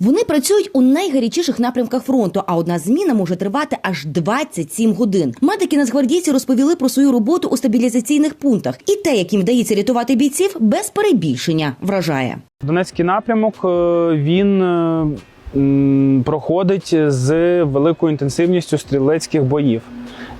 Вони працюють у найгарячіших напрямках фронту, а одна зміна може тривати аж 27 годин. Медики нацгвардійці розповіли про свою роботу у стабілізаційних пунктах, і те, яким вдається рятувати бійців, без перебільшення вражає. Донецький напрямок е, він е, проходить з великою інтенсивністю стрілецьких боїв.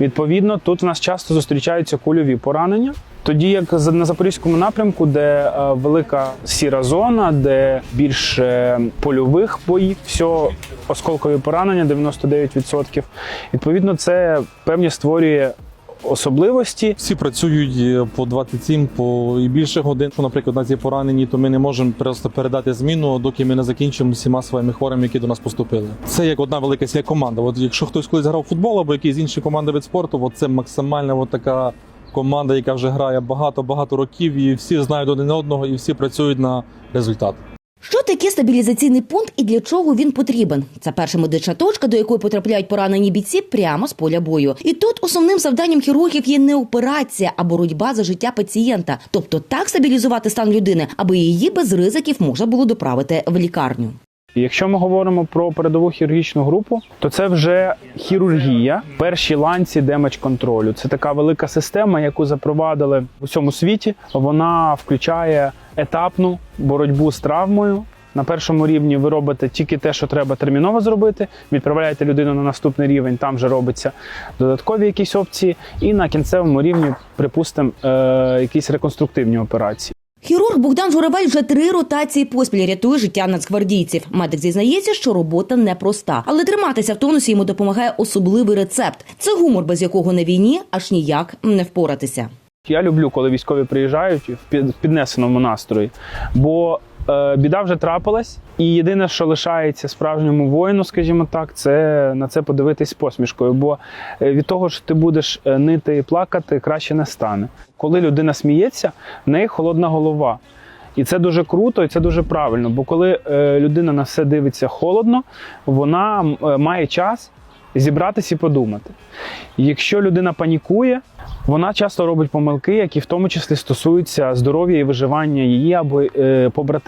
Відповідно, тут у нас часто зустрічаються кульові поранення. Тоді як на запорізькому напрямку, де е, велика сіра зона, де більше польових боїв, все осколкові поранення 99%. Відповідно, це певні створює особливості Всі працюють е, по 27 по і більше годин. Що, наприклад, на ці поранені, то ми не можемо просто передати зміну, доки ми не закінчимо всіма своїми хворими, які до нас поступили. Це як одна велика сія команда. От якщо хтось колись грав в футбол або якісь інші команди від спорту, от це максимальна от така команда, яка вже грає багато-багато років, і всі знають один одного, і всі працюють на результат. Що таке стабілізаційний пункт і для чого він потрібен? Це перша медична точка, до якої потрапляють поранені бійці прямо з поля бою. І тут основним завданням хірургів є не операція, а боротьба за життя пацієнта, тобто так стабілізувати стан людини, аби її без ризиків можна було доправити в лікарню. Якщо ми говоримо про передову хірургічну групу, то це вже хірургія, перші ланці демедж контролю. Це така велика система, яку запровадили в усьому світі. Вона включає етапну боротьбу з травмою. На першому рівні ви робите тільки те, що треба терміново зробити. Відправляєте людину на наступний рівень, там вже робиться додаткові якісь опції. І на кінцевому рівні, припустимо, е, якісь реконструктивні операції. Хірург Богдан Журавель вже три ротації поспіль рятує життя нацгвардійців. Медик зізнається, що робота непроста, але триматися в тонусі йому допомагає особливий рецепт. Це гумор, без якого на війні аж ніяк не впоратися. Я люблю, коли військові приїжджають в під- піднесеному настрої, бо е, біда вже трапилась, і єдине, що лишається справжньому воїну, скажімо так, це на це подивитись посмішкою. Бо е, від того, що ти будеш е, нити і плакати, краще не стане. Коли людина сміється, в неї холодна голова. І це дуже круто, і це дуже правильно. Бо коли е, людина на все дивиться холодно, вона е, має час зібратися і подумати. Якщо людина панікує, вона часто робить помилки, які в тому числі стосуються здоров'я і виживання її або е, побратимів.